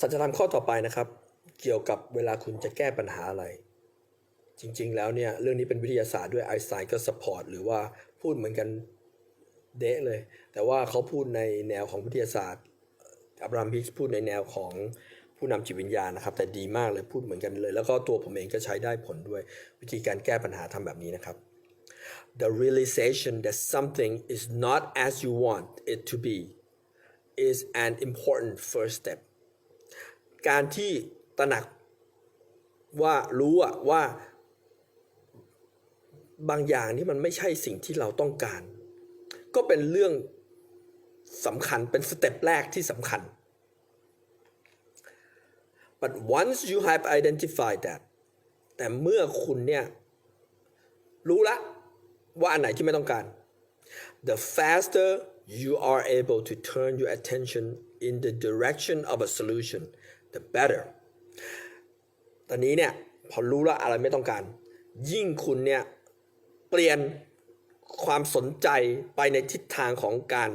สัจธรรมข้อต่อไปนะครับ เกี่ยวกับเวลาคุณจะแก้ปัญหาอะไร จริง ๆ แล้วเนี่ยเรื่องนี้เป็นวิทยาศาสตร์ด้วยไอน์สไตน์ก็สปอร์ตหรือว่าพูดเหมือนกันเดะเลย แต่ว่าเขาพูดในแนวของวิทยาศาสตร์อับราฮัมฮิกส์พูดในแนวของผู้นำจิตวิญญาณนะครับ แต่ดีมากเลยพูดเหมือนกันเลย แล้วก็ตัวผมเองก็ใช้ได้ผลด้วยวิธีการแก้ปัญหาทำแบบนี้นะครับ the realization that something is not as you want it to be is an important first step การที่ตระหนักว่ารู้อะว่าบางอย่างที่มันไม่ใช่สิ่งที่เราต้องการ ก็เป็นเรื่องสำคัญเป็นสเต็ปแรกที่สำคัญ but once you have identified that แต่เมื่อคุณเนี่ย รู้ละว่าอันไหนที่ไม่ต้องการ the faster you are able to turn your attention in the direction of a solution the better ตอนนี้เนี่ยพอรู้แล้วอะไรไม่ต้องการ ยิ่งคุณเนี่ยเปลี่ยนความสนใจไปในทิศทางของการ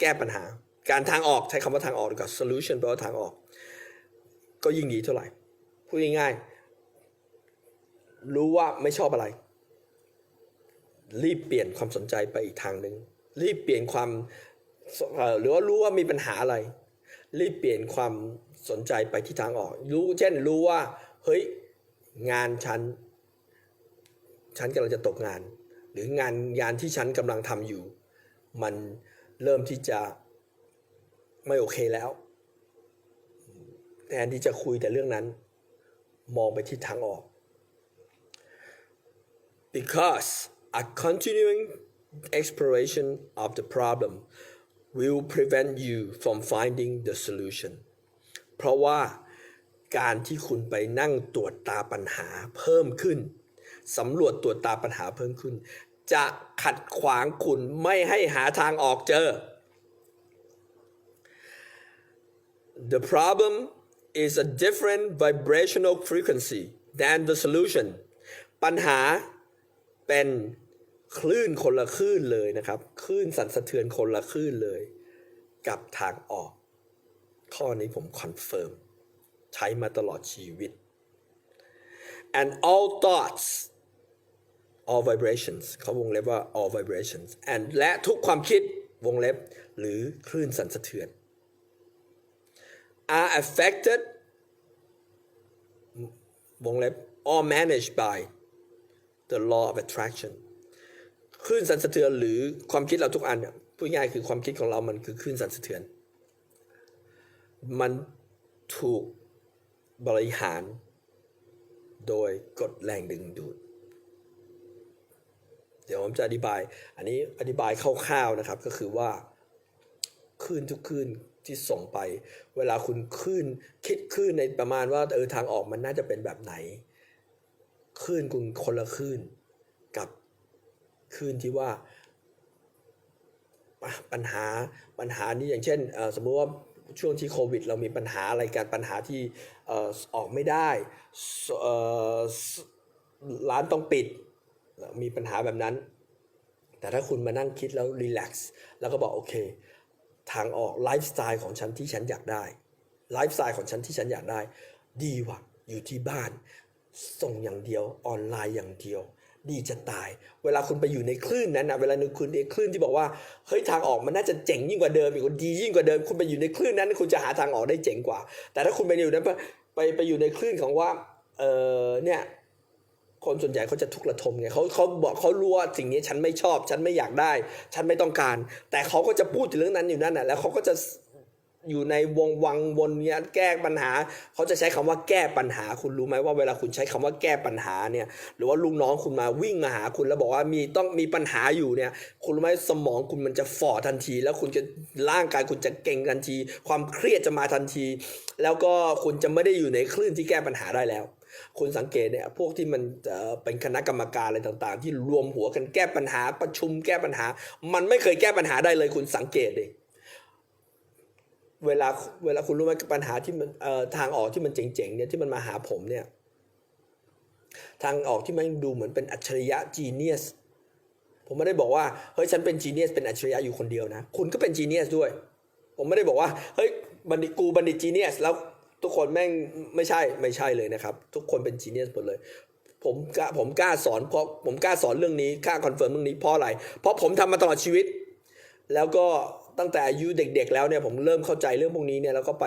แก้ปัญหา การทางออกใช้คำว่าทางออกดีกว่า solution แปลว่าทางออก ก็ยิ่งดีเท่าไหร่พูดง่ายๆรู้ว่าไม่ชอบอะไร รีบเปลี่ยนความสนใจไปอีกทางหนึ่งรีบเปลี่ยนความหรือว่ารู้ว่ามีปัญหาอะไร รีบเปลี่ยนความสนใจไปที่ทางออก รู้เช่นรู้ว่า เฮ้ย งานฉัน ฉันกำลังจะตกงาน หรืองานงานที่ฉันกำลังทำอยู่ มันเริ่มที่จะไม่โอเคแล้วแทนที่จะคุยแต่เรื่องนั้น มองไปที่ทางออก because a continuing exploration of the problem will prevent you from finding the solution เพราะว่าการที่คุณไปนั่งตรวจตาปัญหาเพิ่มขึ้นสำรวจตรวจตาปัญหาเพิ่มขึ้น จะขัดขวางคุณไม่ให้หาทางออกเจอ The problem is a different vibrational frequency than the solution ปัญหาเป็น คลื่นคนละคลื่นเลยนะครับ คลื่นสั่นสะเทือนคนละคลื่นเลย กับทางออก ข้อนี้ผมคอนเฟิร์มใช้มาตลอดชีวิต and all thoughts all vibrations เขาวงเล็บว่า all vibrations and และทุกความคิดวงเล็บ หรือคลื่นสั่นสะเทือน are affected วงเล็บ or managed by the law of attraction คลื่นสั่นสะเทือนหรือความคิดเราทุกอันเนี่ยพูดง่ายคือความคิดของเรามันคือคลื่นสั่นสะเทือน มันถูกบริหาร โดยกฎแรงดึงดูด เดี๋ยวผมจะอธิบาย อันนี้อธิบายคร่าวๆนะครับก็คือว่าคลื่นทุกคลื่นที่ส่งไป เวลาคุณคลื่นคิดคลื่นในประมาณว่าเออทางออกมันน่าจะเป็นแบบไหนคลื่นคุณคนละคลื่นกับ คลื่นที่ว่าปัญหาปัญหานี้อย่างเช่นสมมติว่าช่วงที่โควิด เรามีปัญหาอะไรกันปัญหาที่ออกไม่ได้ร้านต้องปิด มีปัญหาแบบนั้น แต่ถ้าคุณมานั่งคิดแล้วรีแลกซ์แล้วก็บอกโอเค ทางออกไลฟ์สไตล์ของฉันที่ฉันอยากได้ไลฟ์สไตล์ของฉันที่ฉันอยากได้ ดีว่ะอยู่ที่บ้าน ส่งอย่างเดียวออนไลน์อย่างเดียว ดีจะตาย เวลาคุณไปอยู่ในคลื่นนั้นนะเวลาคุณในคลื่นที่บอกว่าเฮ้ยทางออกมันน่าจะเจ๋งยิ่งกว่าเดิมอีกดียิ่งกว่าเดิม คุณไปอยู่ในคลื่นนั้น คุณจะหาทางออกได้เจ๋งกว่า แต่ถ้าคุณไปอยู่นั้นไปไปไปอยู่ในคลื่นของว่าเออเนี่ยคนส่วนใหญ่เขาจะทุกข์ระทมไงเขาเขาบอกเขารู้ว่าสิ่งนี้ฉันไม่ชอบ ฉันไม่อยากได้ ฉันไม่ต้องการ แต่เขาก็จะพูดถึงเรื่องนั้นอยู่นั่นแหละแล้วเขาก็จะ อยู่ในวงวังวนเนี้ยแก้ปัญหา เขาจะใช้คำว่าแก้ปัญหาคุณรู้ไหมว่าเวลาคุณใช้คำว่าแก้ปัญหาเนี่ยหรือว่าลูกน้องคุณมาวิ่งมาหาคุณแล้วบอกว่ามีต้องมีปัญหาอยู่เนี่ยคุณรู้ไหมสมองคุณมันจะฝ่อทันที แล้วคุณจะร่างกายคุณจะเก่งทันที ความเครียดจะมาทันที แล้วก็คุณจะไม่ได้อยู่ในคลื่นที่แก้ปัญหาได้แล้วคุณสังเกตเนี่ยพวกที่มันเอ่อเป็นคณะกรรมการอะไรต่างๆ ที่รวมหัวกันแก้ปัญหาประชุมแก้ปัญหา มันไม่เคยแก้ปัญหาได้เลยคุณสังเกตดิ เวลาเวลาคุณรู้ไหมปัญหาที่มันเอ่อทางออกที่มันเจ๋งๆเนี่ยที่มันมาหาผมเนี่ย ทางออกที่มันดูเหมือนเป็นอัจฉริยะจีเนียสผมไม่ได้บอกว่าเฮ้ยฉันเป็นจีเนียสเป็นอัจฉริยะอยู่คนเดียวนะ คุณก็เป็นจีเนียสด้วย ผมไม่ได้บอกว่าเฮ้ยบัณฑิตกูบัณฑิตจีเนียสแล้วทุกคนแม่งไม่ใช่ไม่ใช่เลยนะครับ ทุกคนเป็นจีเนียสหมดเลยผมกล้าผมกล้าสอนเพราะผมกล้าสอนเรื่องนี้กล้าคอนเฟิร์มเรื่องนี้เพราะอะไร เพราะผมทำมาตลอดชีวิต แล้วก็ ตั้งแต่อายุเด็กๆแล้วเนี่ยผมเริ่มเข้าใจเรื่องพวกนี้เนี่ยแล้วก็ไป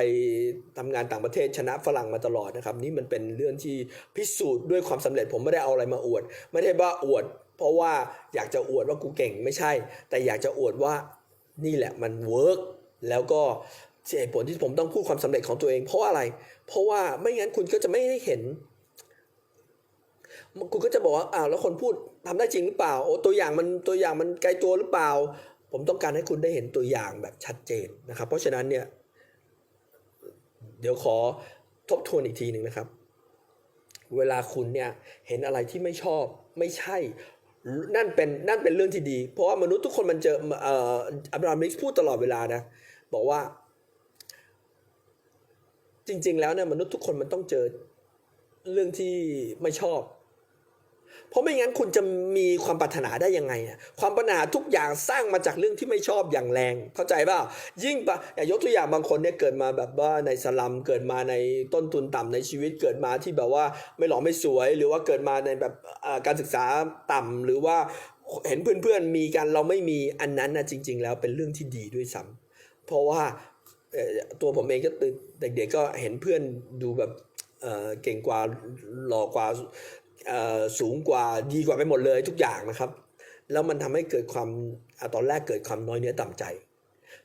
ทำงานต่างประเทศชนะฝรั่งมาตลอดนะครับ นี่มันเป็นเรื่องที่พิสูจน์ด้วยความสำเร็จผมไม่ได้เอาอะไรมาอวด ไม่ได้ว่าอวด เพราะว่าอยากจะอวดว่ากูเก่งไม่ใช่ แต่อยากจะอวดว่านี่แหละมันเวิร์กแล้วก็เหตุผลที่ผมต้องพูดความสำเร็จของตัวเอง เพราะอะไร เพราะว่าไม่งั้นคุณก็จะไม่ได้เห็นคุณก็จะบอกว่าอ้าวแล้วคนพูดทำได้จริงหรือเปล่าโอ้ตัวอย่างมันตัวอย่างมันไกลตัวหรือเปล่า ผมต้องการให้คุณได้เห็นตัวอย่างแบบชัดเจนนะครับ เพราะฉะนั้นเนี่ย เดี๋ยวขอทบทวนอีกทีหนึ่งนะครับ เวลาคุณเนี่ยเห็นอะไรที่ไม่ชอบไม่ใช่ นั่นเป็นนั่นเป็นเรื่องที่ดี เพราะว่ามนุษย์ทุกคนมันเจออ,อ,อับราฮัมลิกพูดตลอดเวลานะ บอกว่า จริง ๆ แล้วเนี่ยมนุษย์ทุกคนมันต้องเจอเรื่องที่ไม่ชอบ เพราะไม่งั้นคุณจะมีความปรารถนาได้ยังไงอะความปรารถนาทุกอย่างสร้างมาจากเรื่องที่ไม่ชอบอย่างแรง เข้าใจเปล่ายิ่งปะอย่างยกตัวอย่างบางคนเนี่ยเกิดมาแบบว่าในสลัมเกิดมาในต้นทุนต่ำในชีวิตเกิดมาที่แบบว่าไม่หล่อไม่สวย หรือว่าเกิดมาในแบบการศึกษาต่ำหรือว่าเห็นเพื่อนๆมีกันเราไม่มีอันนั้นนะจริง ๆ แล้วเป็นเรื่องที่ดีด้วยซ้ำเพราะว่าตัวผมเองก็ตื่นเด็กๆก็เห็นเพื่อนดูแบบเก่งกว่าหล่อกว่า สูงกว่าดีกว่าไปหมดเลยทุกอย่างนะครับ แล้วมันทำให้เกิดความอตอนแรกเกิดความน้อยเนื้อต่ำใจ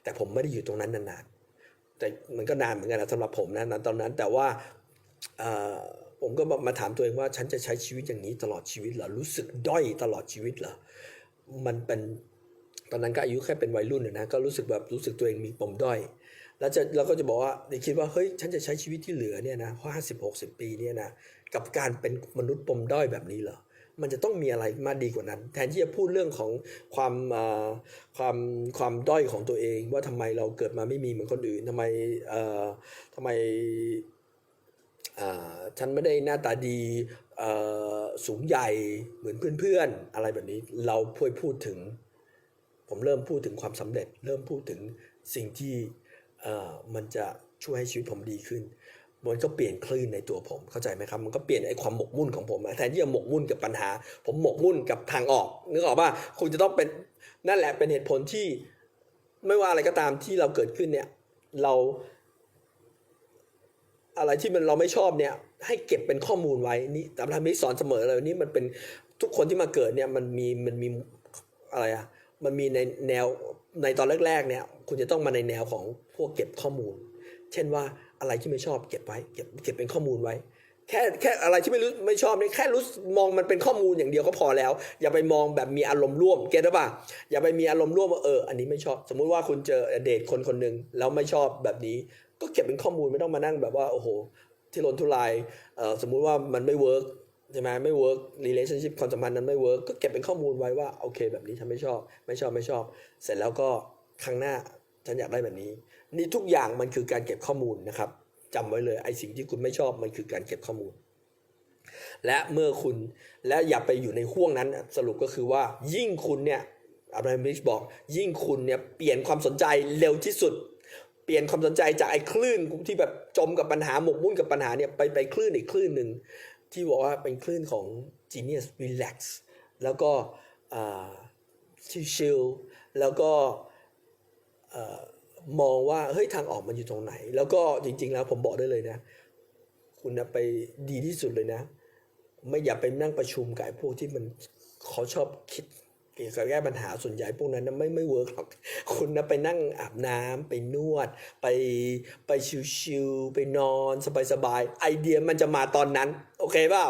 แต่ผมไม่ได้อยู่ตรงนั้นนานๆแต่มันก็นานเหมือนกันนะสำหรับผมนะตอนนั้นแต่ว่าผมก็มาถามตัวเองว่าฉันจะใช้ชีวิตอย่างนี้ตลอดชีวิตเหรอรู้สึกด้อยตลอดชีวิตเหรอมันเป็นตอนนั้นก็อายุแค่เป็นวัยรุ่นนะก็รู้สึกแบบรู้สึกตัวเองมีปมด้อย แล้วจะเราก็จะบอกว่าเดี๋ยวคิดว่าเฮ้ยฉันจะใช้ชีวิตที่เหลือเนี่ยนะเพราะห้าสิบหกสิบปีเนี่ยนะกับการเป็นมนุษย์ปมด้อยแบบนี้เหรอมันจะต้องมีอะไรมาดีกว่านั้น แทนที่จะพูดเรื่องของความความความด้อยของตัวเอง ว่าทำไมเราเกิดมาไม่มีเหมือนคนอื่นทำไมเอ่อทำไมฉันไม่ได้หน้าตาดีสูงใหญ่เหมือนเพื่อนๆ อะไรแบบนี้ เราพูดพูดถึง ผมเริ่มพูดถึงความสำเร็จ เริ่มพูดถึงสิ่งที่ มันจะช่วยให้ชีวิตผมดีขึ้น มันก็เปลี่ยนคลื่นในตัวผม เข้าใจไหมครับ มันก็เปลี่ยนไอ้ความหมกมุ่นของผมแทนที่จะหมกมุ่นกับปัญหา ผมหมกมุ่นกับทางออก นึกออกป่ะคุณจะต้องเป็น นั่นแหละเป็นเหตุผลที่ ไม่ว่าอะไรก็ตามที่เราเกิดขึ้นเนี่ย เรา อะไรที่มันเราไม่ชอบเนี่ย ให้เก็บเป็นข้อมูลไว้ นี่ตามทางมิสอนเสมอเลยนี่มันเป็นทุกคนที่มาเกิดเนี่ย มันมี มันมีอะไรอะ มันมีในแนวในตอนแรกๆเนี่ยคุณจะต้องมาในแนวของพวกเก็บข้อมูล เช่นว่าอะไรที่ไม่ชอบเก็บไว้เก็บเก็บเป็นข้อมูลไว้ แค่แค่อะไรที่ไม่รู้ไม่ชอบเนี่ยแค่รู้มองมันเป็นข้อมูลอย่างเดียวก็พอแล้ว อย่าไปมองแบบมีอารมณ์ร่วมเก็ตหรือเปล่าอย่าไปมีอารมณ์ร่วมว่าเอออันนี้ไม่ชอบ สมมุติว่าคุณเจอเดทคนคนหนึ่งแล้วไม่ชอบแบบนี้ ก็เก็บเป็นข้อมูลไม่ต้องมานั่งแบบว่าโอ้โหที่ลนทุลายสมมุติว่ามันไม่เวิร์ก ใช่ไหมไม่เวิร์ก relationship ความสัมพันธ์นั้นไม่เวิร์กก็เก็บเป็นข้อมูลไว้ว่าโอเค แบบนี้ฉันไม่ชอบ ไม่ชอบไม่ชอบ เสร็จแล้วก็ครั้งหน้าฉันอยากได้แบบนี้ นี่ทุกอย่างมันคือการเก็บข้อมูลนะครับจำไว้เลยไอ้สิ่งที่คุณไม่ชอบมันคือการเก็บข้อมูล และเมื่อคุณและอย่าไปอยู่ในห่วงนั้นสรุปก็คือว่ายิ่งคุณเนี่ยอับราฮัมมิชบอก ยิ่งคุณเนี่ยเปลี่ยนความสนใจเร็วที่สุด เปลี่ยนความสนใจจากไอ้คลื่นที่แบบจมกับปัญหาหมกมุ่นกับปัญหาเนี่ยไปไปคลื่นอีกคลื่นหนึ่ง ที่บอกว่าเป็นคลื่นของ genius relax แล้วก็ชิชิลๆแล้วก็มองว่าเฮ้ยทางออกมันอยู่ตรงไหน แล้วก็จริง ๆ แล้วผมบอกได้เลยนะ คุณนะไปดีที่สุดเลยนะ ไม่อย่าไปนั่งประชุมกับพวกที่มันเขาชอบคิด เกี่ยวกับแก้ปัญหาส่วนใหญ่พวกนั้นนะไม่ไม่เวิร์กหรอกคุณนะไปนั่งอาบน้ำไปนวด ไปไปชิวๆไปนอนสบายๆไอเดียมันจะมาตอนนั้น โอเคเปล่า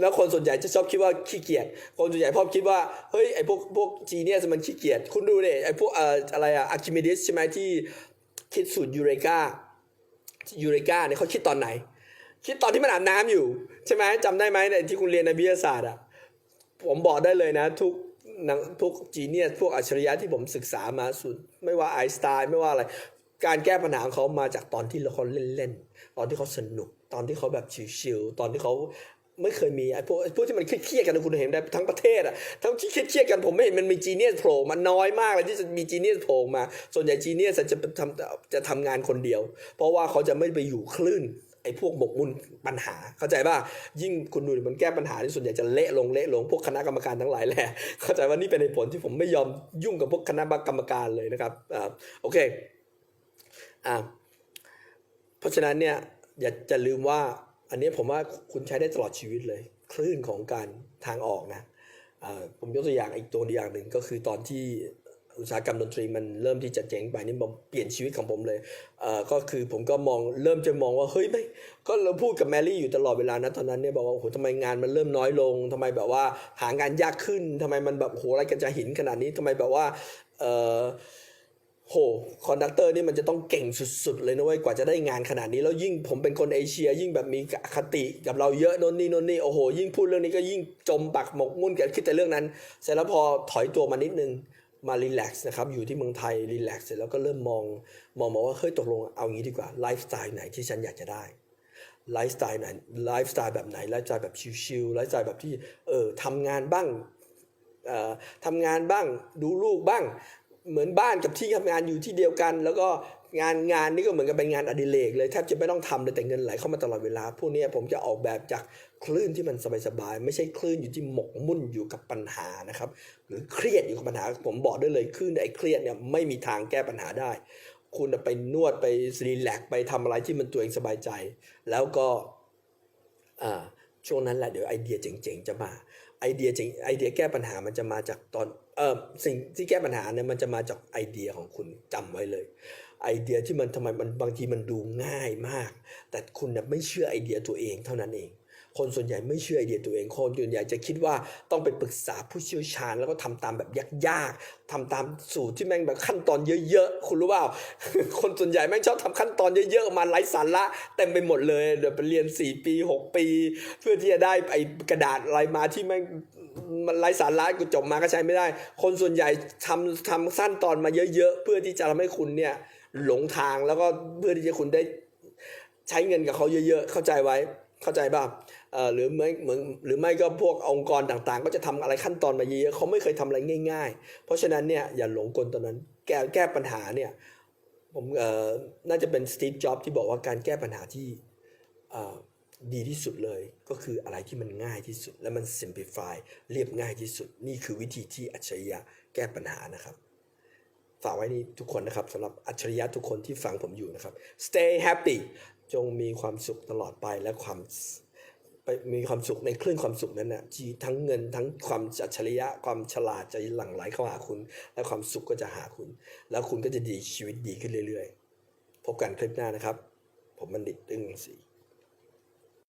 แล้วคนส่วนใหญ่จะชอบคิดว่าขี้เกียจ คนส่วนใหญ่พอบคิดว่า เฮ้ยไอพวกพวกจีเนี่ยมันขี้เกียจ คุณดูเลยไอพวกเอ่ออะไรอะอะคิเมดิสใช่ไหมที่คิดสูตรยูเรกายูเรกาเนี่ยเขาคิดตอนไหน คิดตอนที่มันอาบน้ำอยู่ ใช่ไหมจำได้ไหมในที่คุณเรียนในวิทยาศาสตร์อะผมบอกได้เลยนะ ทุก นังพวกจีเนียสพวกอัจฉริยะที่ผมศึกษามาสุดไม่ว่าไอสไตน์ไม่ว่าอะไร การแก้ปัญหาของเขามาจากตอนที่เขาเล่นๆตอนที่เขาสนุก ตอนที่เขาแบบชิลๆตอนที่เขาไม่เคยมีไอ้พวกไอพวกที่มันเครียดๆกันคุณเห็นได้ทั้งประเทศอะทั้งที่เครียดๆกันผมไม่เห็นมันมีจีเนียสโผล่มาน้อยมากเลยที่จะมีจีเนียสโผล่มา ส่วนใหญ่จีเนียสจะทำจะทำงานคนเดียว เพราะว่าเขาจะไม่ไปอยู่คลื่น ไอ้พวกหมกมุ่นปัญหาเข้าใจป่ะยิ่งคุณดูมันแก้ปัญหาที่ส่วนใหญ่จะเละลงเละลงพวกคณะกรรมการทั้งหลายแหละเข้าใจว่านี่เป็นเหตุผลที่ผมไม่ยอมยุ่งกับพวกคณะกรรมการเลยนะครับอ่าโอเคอ่าเพราะฉะนั้นเนี่ยอย่าจะลืมว่าอันนี้ผมว่าคุณใช้ได้ตลอดชีวิตเลย คลื่นของการทางออกนะผมยกตัวอย่างอีกตัวอย่างหนึ่งก็คือตอนที่ อุตสาหกรรมดนตรีมันเริ่มที่จะเจ๊งไปนี่ผมเปลี่ยนชีวิตของผมเลยเอ่อก็คือผมก็มองเริ่มจะมองว่าเฮ้ยไม่ก็เราพูดกับแมรี่อยู่ตลอดเวลานะตอนนั้นเนี่ยบอกว่าโอ้โหทำไมงานมันเริ่มน้อยลงทำไมแบบว่าหางานยากขึ้นทำไมมันแบบโหอะไรกันจะหินขนาดนี้ทำไมแบบว่าเอ่อโหคอนดักเตอร์นี่มันจะต้องเก่งสุดๆเลยนะเว้ยกว่าจะได้งานขนาดนี้แล้วยิ่งผมเป็นคนเอเชีย ยิ่งแบบมีคติกับเราเยอะนนนี่นนนี่โอ้โหยิ่งพูดเรื่องนี้ก็ยิ่งจมปักหมกมุ่นกันคิดแต่เรื่องนั้น เสร็จแล้วพอถอยตัวมานิดนึง มารีแลกซ์นะครับอยู่ที่เมืองไทยรีแลกซ์เสร็จแล้วก็เริ่มมองมองมาว่าเฮ้ยตกลงเอางี้ดีกว่าไลฟ์สไตล์ไหนที่ฉันอยากจะได้ไลฟ์สไตล์ไหนไลฟ์สไตล์แบบไหนไลฟ์สไตล์แบบชิลๆไลฟ์สไตล์แบบที่เออทำงานบ้างเอ่อทำงานบ้างดูลูกบ้าง เหมือนบ้านกับที่ทำงานอยู่ที่เดียวกัน แล้วก็ งานงานนี่ก็เหมือนกับเป็นงานอดิเรกเลยแทบจะไม่ต้องทำเลยแต่เงินไหลเข้ามาตลอดเวลา พวกนี้ผมจะออกแบบจากคลื่นที่มันสบายๆไม่ใช่คลื่นอยู่ที่หมกมุ่นอยู่กับปัญหานะครับ หรือเครียดอยู่กับปัญหาผมบอกได้เลยคลื่นไอ้เครียดเนี่ยไม่มีทางแก้ปัญหาได้ คุณไปนวดไปรีแลกไปทำอะไรที่มันตัวเองสบายใจ แล้วก็อ่าช่วงนั้นแหละเดี๋ยวไอเดียเจ๋งๆจะมาไอเดียเจ๋งไอเดียแก้ปัญหามันจะมาจากตอนเออสิ่งที่แก้ปัญหาเนี่ยมันจะมาจากไอเดียของคุณจำไว้เลย ไอเดียที่มันทำไมมันบางทีมันดูง่ายมาก แต่คุณน่ะไม่เชื่อไอเดียตัวเองเท่านั้นเอง คนส่วนใหญ่ไม่เชื่อไอเดียตัวเอง คนส่วนใหญ่จะคิดว่าต้องไปปรึกษาผู้เชี่ยวชาญ แล้วก็ทำตามแบบยากๆทำตามสูตรที่แม่งแบบขั้นตอนเยอะๆ คุณรู้เปล่า คนส่วนใหญ่แม่งชอบทำขั้นตอนเยอะๆ มาไร้สาระเต็มไปหมดเลยเดี๋ยวไปเรียน 4 ปี 6 ปี เพื่อที่จะได้ไอกระดาษอะไรมาที่แม่งมันไร้สาระกูจบมาก็ใช้ไม่ได้ คนส่วนใหญ่ทำทำสั้นตอนมาเยอะๆ เพื่อที่จะทำให้คุณเนี่ย หลงทางแล้วก็เพื่อที่จะคุณได้ใช้เงินกับเขาเยอะ ๆ เข้าใจไว้เข้าใจป่ะหรือไม่เหมือนหรือไม่ก็พวกองค์กรต่างๆ ก็จะทำอะไรขั้นตอนมาเยอะๆเขาไม่เคยทำอะไรง่าย ๆ เพราะฉะนั้นเนี่ยอย่าหลงกลตอนนั้น แก้แก้ปัญหาเนี่ยผมน่าจะเป็นสตีฟจ็อบที่บอกว่าการแก้ปัญหาที่ดีที่สุดเลยก็คืออะไรที่มันง่ายที่สุด และมัน simplify เรียบง่ายที่สุด นี่คือวิธีที่อัจฉริยะแก้ปัญหานะครับ ฝากไว้นี่ทุกคนนะครับสำหรับอัจฉริยะทุกคนที่ฟังผมอยู่นะครับ stay happy จงมีความสุขตลอดไปและความไปมีความสุขในคลื่นความสุขนั้นนะที่ทั้งเงินทั้งความอัจฉริยะความฉลาดจะหลั่งไหลเข้าหาคุณ และความสุขก็จะหาคุณ แล้วคุณก็จะดีชีวิตดีขึ้นเรื่อย ๆ พบกันคลิปหน้านะครับ ผมบัณฑิตตึ้งศรี